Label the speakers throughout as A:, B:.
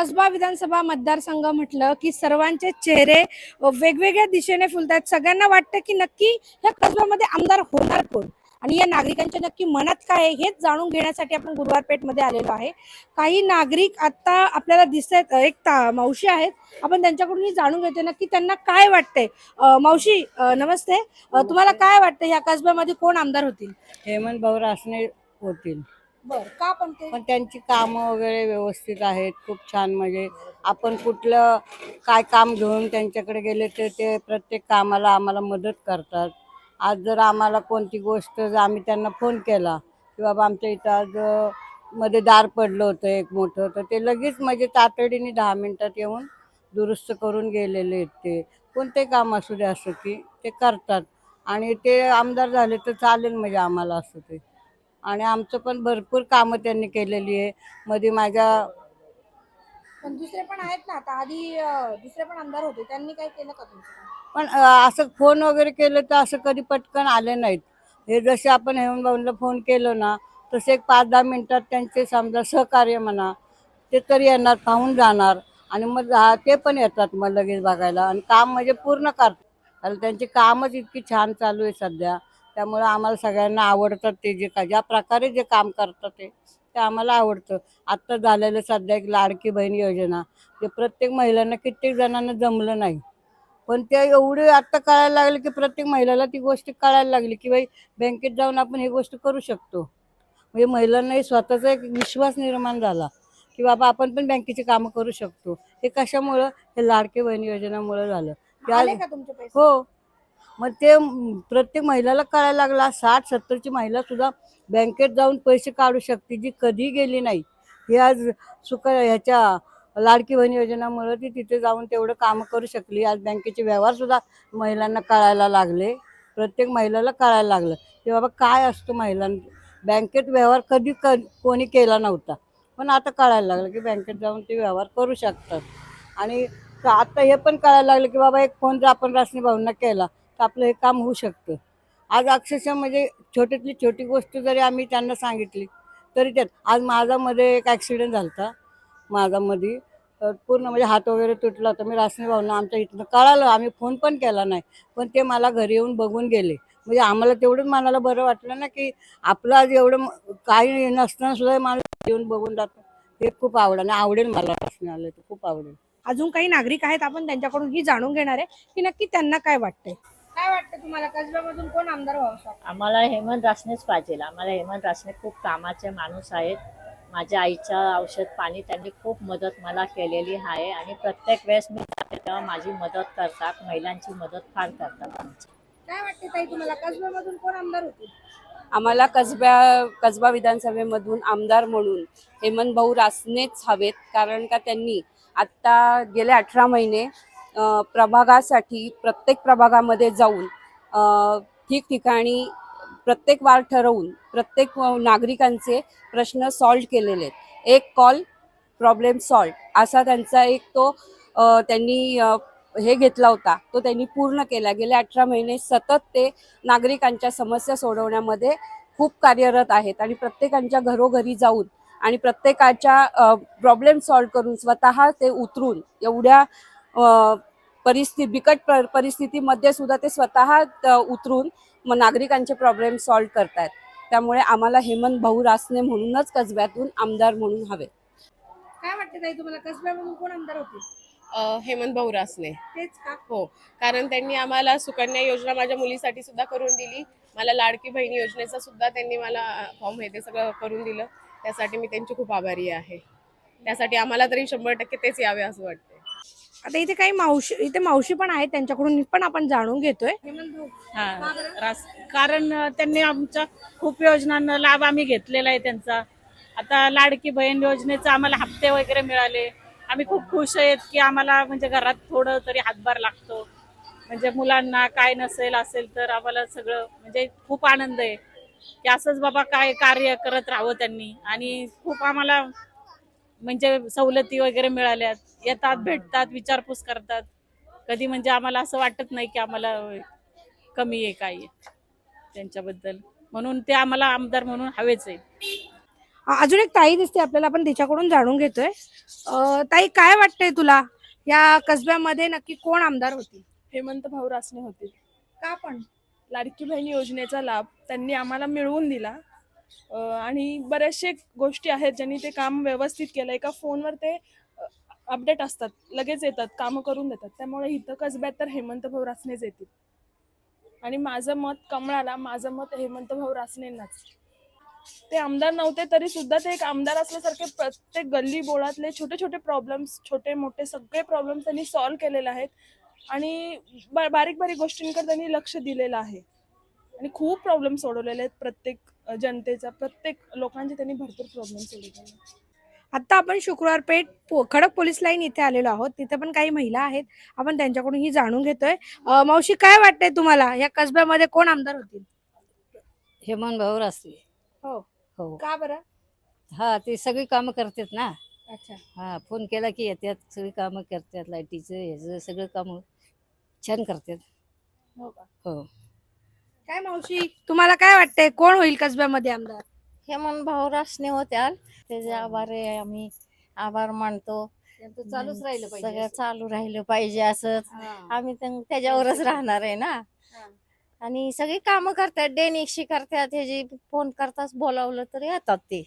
A: कसबा विधानसभा मतदारसंघ म्हटलं की सर्वांचे चेहरे वेगवेगळ्या दिशेने फुलतात सगळ्यांना वाटतं की नक्की या कसब्यामध्ये आमदार होणार कोण? आणि या नागरिकांच्या नक्की मनात काय आहे हेच जाणून घेण्यासाठी आपण गुरुवारपेठमध्ये आलेलो आहे. काही नागरिक आता आपल्याला दिसत आहेत एक ता- मावशी आहेत. आपण त्यांच्याकडून जाणून घेते नक्की त्यांना काय वाटतंय? मावशी नमस्ते. तुम्हाला काय वाटतं ह्या कसब्यामध्ये कोण आमदार होतील?
B: हेमंत भाऊ रासने होतील.
A: बर का पण ते?
B: पण त्यांची कामं वगैरे व्यवस्थित आहेत खूप छान. म्हणजे आपण कुठलं काय काम घेऊन त्यांच्याकडे गेले तर ते प्रत्येक कामाला आम्हाला मदत करतात. आज जर आम्हाला कोणती गोष्ट जर आम्ही त्यांना फोन केला की बाबा आमच्या इथं आज मध्ये दार पडलं होतं एक मोठं तर ते लगेच म्हणजे तातडीने दहा मिनिटात येऊन दुरुस्त करून गेलेले आहेत ते. कोणते काम असू दे असं की ते करतात. आणि ते आमदार झाले तर चालेल म्हणजे आम्हाला असं ते. आणि आमचं पण भरपूर कामं त्यांनी केलेली आहे. मध्ये माझ्या
A: पण दुसरे पण आहेत ना आता आधी अ, दुसरे पण आमदार होते. त्यांनी काय केलं का तुमचं?
B: पण अं, असं फोन वगैरे केलं तर असं कधी पटकन आले नाहीत. हे जसे आपण हेमंत भाऊंना फोन केलं ना तसे एक पाच दहा मिनिटात त्यांचे समजा सहकार्य म्हणा ते तरी येणार पाहून जाणार. आणि मग हा- ते पण येतात मग लगेच बघायला. आणि काम म्हणजे पूर्ण करतात. आणि त्यांची कामच इतकी छान चालू आहे सध्या. त्यामुळे आम्हाला सगळ्यांना आवडतात ते जे का ज्या प्रकारे जे काम करतात ते ते आम्हाला आवडतं. आत्ता झालेलं सध्या एक लाडकी बहीण योजना ते प्रत्येक महिलांना कित्येक जणांना जमलं नाही. पण ते एवढे आत्ता कळायला लागले की प्रत्येक महिलाला ती गोष्ट कळायला लागली की बाई बँकेत जाऊन आपण ही गोष्ट करू शकतो. म्हणजे महिलांनाही स्वतःचा एक विश्वास निर्माण झाला की बाबा आपण पण बँकेची कामं करू शकतो. हे कशामुळं? हे लाडके बहीण योजनेमुळं झालं. त्या हो. मग ते प्रत्येक महिलाला कळायला लागला साठ सत्तरची महिला सुद्धा बँकेत जाऊन पैसे काढू शकते जी कधी गेली नाही. ही आज सुख ह्याच्या लाडकी बहीण योजनामुळे ती तिथे जाऊन तेवढं कामं करू शकली. आज बँकेचे व्यवहार सुद्धा महिलांना कळायला लागले. प्रत्येक महिलाला कळायला लागलं. की बाबा काय असतं महिलां बँकेत व्यवहार कधी क कोणी केला नव्हता. पण आता कळायला लागलं की बँकेत जाऊन ते व्यवहार करू शकतात. आणि आता हे पण कळायला लागलं की बाबा एक फोन जर आपण रासनी भाऊंना केला तर आपलं हे काम होऊ शकतं. आज अक्षरशः म्हणजे छोट्यातली छोटी गोष्ट जरी आम्ही त्यांना सांगितली तरी त्यात आज माझामध्ये एक ॲक्सिडेंट झाला होता माझामध्ये तर पूर्ण म्हणजे हात वगैरे तुटला होता. मी रासनी भाऊंना आमच्या इथनं कळालं आम्ही फोन पण केला नाही. पण ते मला घरी येऊन बघून गेले. म्हणजे आम्हाला तेवढंच मनाला बरं वाटलं ना की आपलं आज एवढं काही नसताना सुद्धा माणूस येऊन बघून जातो. हे खूप आवड आणि आवडेल मला रासनी आलं तर खूप आवडेल.
A: अजून काही नागरिक आहेत आपण त्यांच्याकडून ही जाणून घेणार आहे की नक्की त्यांना काय वाटतंय? काय वाटतं तुम्हाला? कसब्यामधून कोण आमदार व्हावं शकतं?
C: आम्हाला हेमंत रासनेच पाहिजे. आम्हाला हेमंत रासने खूप कामाचे माणूस आहेत. माझ्या आईच्या औषध पाणी त्यांनी खूप मदत मला केलेली आहे आणि प्रत्येक वेळेस मी जाते तेव्हा माझी मदत करतात. महिलांची मदत फार करतात आमची.
A: काय वाटते ताई तुम्हाला? कसब्यामधून कोण आमदार होतील
D: आम्हाला कसब्या कसबा विधानसभेमधून आमदार म्हणून हेमंत भाऊ रासनेच हवेत. कारण का त्यांनी आत्ता गेले अठरा महिने प्रभागासाठी प्रत्येक प्रभागामध्ये जाऊन ठिकठिकाणी प्रत्येक वार ठरवून प्रत्येक नागरिकांचे प्रश्न सॉल्व केलेले आहेत. एक कॉल प्रॉब्लेम सॉल्व असा त्यांचा एक तो त्यांनी हे घेतला होता. तो त्यांनी पूर्ण केला. गेले अठरा महिने सतत ते नागरिकांच्या समस्या सोडवण्यामध्ये खूप कार्यरत आहेत आणि प्रत्येकांच्या घरोघरी जाऊन आणि प्रत्येकाच्या प्रॉब्लेम सॉल्व करून स्वतः ते उतरून एवढ्या परिस्थिती बिकट पर- परिस्थितीमध्ये सुद्धा ते स्वतः उतरून मग नागरिकांचे प्रॉब्लेम सॉल्व करतायत. त्यामुळे आम्हाला हेमंत भाऊ रासने म्हणूनच कसब्यातून आमदार म्हणून हवे.
A: काय वाटते ताई तुम्हाला? कसब्यामधून कोण आमदार होतील
E: अ, हेमंत भाऊ रासने.
A: तेच का?
E: हो. कारण त्यांनी आम्हाला सुकन्या योजना माझ्या मुलीसाठी सुद्धा करून दिली. मला लाडकी बहीण योजनेचा सुद्धा त्यांनी मला फॉर्म हे ते सगळं करून दिलं. त्यासाठी मी त्यांची खूप आभारी आहे. त्यासाठी आम्हाला तरी शंभर टक्के तेच यावे असं वाटते
A: आता इथे काही मावशी इथे मावशी पण आहेत त्यांच्याकडून पण आपण जाणून घेतोय.
F: हा रास- कारण अ, त्यांनी आमच्या खूप योजनांना लाभ आम्ही घेतलेला आहे त्यांचा. आता लाडकी बहीण योजनेचा आम्हाला हप्ते वगैरे मिळाले. आम्ही खूप खुश आहेत की आम्हाला म्हणजे घरात थोडं तरी हातभार लागतो. म्हणजे मुलांना काय नसेल असेल तर आम्हाला सगळं म्हणजे खूप आनंद आहे. की असंच बाबा काय कार्य करत राहावं त्यांनी. आणि खूप आम्हाला म्हणजे सवलती वगैरे मिळाल्यात येतात भेटतात विचारपूस करतात. कधी म्हणजे आम्हाला असं वाटत नाही की आम्हाला कमी आहे काय आहे त्यांच्याबद्दल. म्हणून ते आम्हाला आमदार म्हणून हवेच आहे.
A: अजून एक ताई दिसते आपल्याला आपण तिच्याकडून जाणून घेतोय. अ, ताई काय वाटतंय तुला? या कसब्यामध्ये नक्की कोण आमदार होती?
G: हेमंत भाऊ रासने होते.
A: का पण?
G: लाडकी बहीण योजनेचा लाभ त्यांनी आम्हाला मिळवून दिला. आणि बरेचसे गोष्टी आहेत ज्यांनी ते काम व्यवस्थित केलं. एका फोनवर ते अपडेट असतात. लगेच येतात. कामं करून देतात. त्यामुळे इथं कसब्यात तर हेमंत भाऊ रासनेच येतील. आणि माझं मत कमळाला माझं मत हेमंत भाऊ रासनेंनाच. ते आमदार नव्हते तरी सुद्धा ते एक आमदार असल्यासारखे प्रत्येक गल्ली बोळातले छोटे छोटे प्रॉब्लेम्स छोटे मोठे सगळे प्रॉब्लेम्स त्यांनी सॉल्व्ह केलेले आहेत. आणि बारीक बारीक गोष्टींकडे त्यांनी लक्ष दिलेलं आहे. आणि खूप प्रॉब्लेम सोडवलेले आहेत प्रत्येक जनतेचा प्रत्येक लोकांचे त्यांनी भरपूर प्रॉब्लेम सोडवलेले आहेत
A: आता आपण शुक्रवार पेठ पो- खडक पोलीस लाईन इथे आलेलो आहोत. तिथे पण काही महिला आहेत. आपण त्यांच्याकडून ही जाणून घेतोय. अ, मावशी काय वाटतंय तुम्हाला? या कसब्यामध्ये कोण आमदार होतील?
H: हेमंत भाऊ रासने
A: हो.
H: हो.
A: का बरं?
H: हा ते सगळी कामं करतात ना.
A: अच्छा.
H: हा फोन केला की येतात सगळी कामं करतात लाईटीचं ह्याचं सगळं कामं छान करतात.
A: हो का?
H: हो.
A: काय मावशी? तुम्हाला काय वाटतंय? कोण होईल कसब्यामध्ये आमदार?
I: हेमंत भाऊ रासने होत्या त्याचे आभार आहे. आम्ही आभार मानतो.
H: त्यांचं चालूच राहिलं
I: सगळं
H: पाहिजे
I: चालू राहिलं पाहिजे असंच
H: हा.
I: आम्ही तर त्याच्यावरच राहणार आहे ना. आणि सगळी कामं करतात. डेनिकशी करतात. ह्याची फोन करताच बोलावलं तर येतात ते.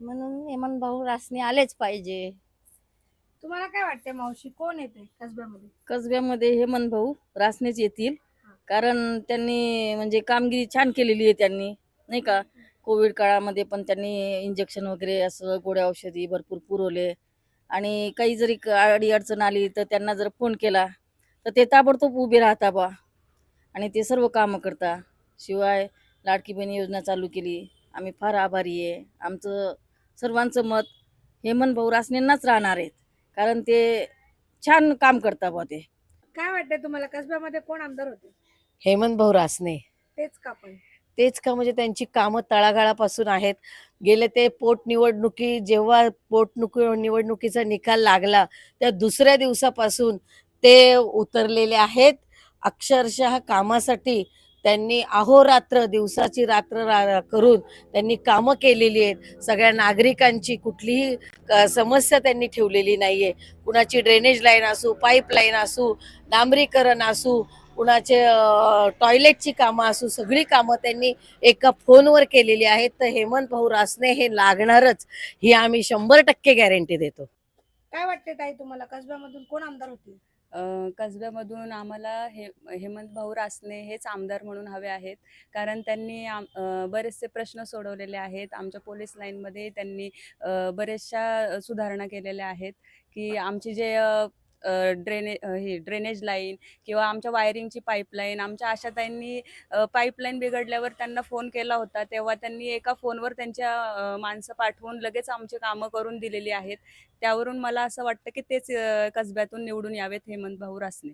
I: म्हणून हेमंत भाऊ रासने आलेच पाहिजे.
A: तुम्हाला काय वाटतंय मावशी? कोण येते कसब्यामध्ये?
J: कसब्यामध्ये हेमंत भाऊ रासनेच येतील. कारण त्यांनी म्हणजे कामगिरी छान केलेली आहे त्यांनी नाही का? कोविड काळामध्ये पण त्यांनी इंजेक्शन वगैरे असं गोड्या औषधी भरपूर पुरवले. आणि काही जरी अडी अडचण आली तर त्यांना जर फोन केला तर ते ताबडतोब उभे राहता बा. आणि ते सर्व कामं करता. शिवाय लाडकी बहिणी योजना चालू केली. आम्ही फार आभारी आहे. आमचं सर्वांचं मत हेमंत भाऊ रासनेंनाच राहणार आहेत. कारण ते छान काम करता बा ते.
A: काय वाटतंय तुम्हाला? कसब्यामध्ये कोण आमदार होते?
K: हेमंत भाऊ रासने.
A: तेच का पण?
K: तेच का म्हणजे त्यांची कामं तळागाळापासून आहेत. गेले ते पोटनिवडणुकी जेव्हा पोटनिक निवडणुकीचा निकाल लागला त्या दुसऱ्या दिवसापासून ते उतरलेले आहेत. अक्षरशः कामासाठी त्यांनी अहोरात्र दिवसाची रात्र रा- करून त्यांनी कामं केलेली आहेत. सगळ्या नागरिकांची कुठलीही समस्या त्यांनी ठेवलेली नाहीये. कुणाची ड्रेनेज लाईन असू पाईपलाईन असू डांबरीकरण असू कुणाचे टॉयलेटची कामं असू सगळी कामं त्यांनी एका फोनवर केलेली आहेत. तर हेमंत भाऊ रासने हे लागणारच. ही आम्ही शंभर टक्के गॅरंटी देतो.
A: काय वाटते ताई तुम्हाला? कसब्यामधून कोण आमदार होतील?
D: अ, कसब्यामधून आम्हाला हे हेमंत भाऊ रासने हेच आमदार म्हणून हवे आहेत. कारण त्यांनी आम- अ, बरेचसे प्रश्न सोडवलेले आहेत. आमच्या पोलीस लाईनमध्ये त्यांनी अ, बऱ्याचशा सुधारणा केलेल्या आहेत. की आमची जे ड्रेने हे ड्रेनेज लाईन किंवा आमच्या वायरिंगची पाईपलाईन आमच्या आशाताईंनी पाईपलाईन बिघडल्यावर त्यांना फोन केला होता तेव्हा त्यांनी एका फोनवर त्यांच्या माणसं पाठवून लगेच आमची कामं करून दिलेली आहेत. त्यावरून मला असं वाटतं की तेच कसब्यातून निवडून यावेत हेमंत भाऊ रासने.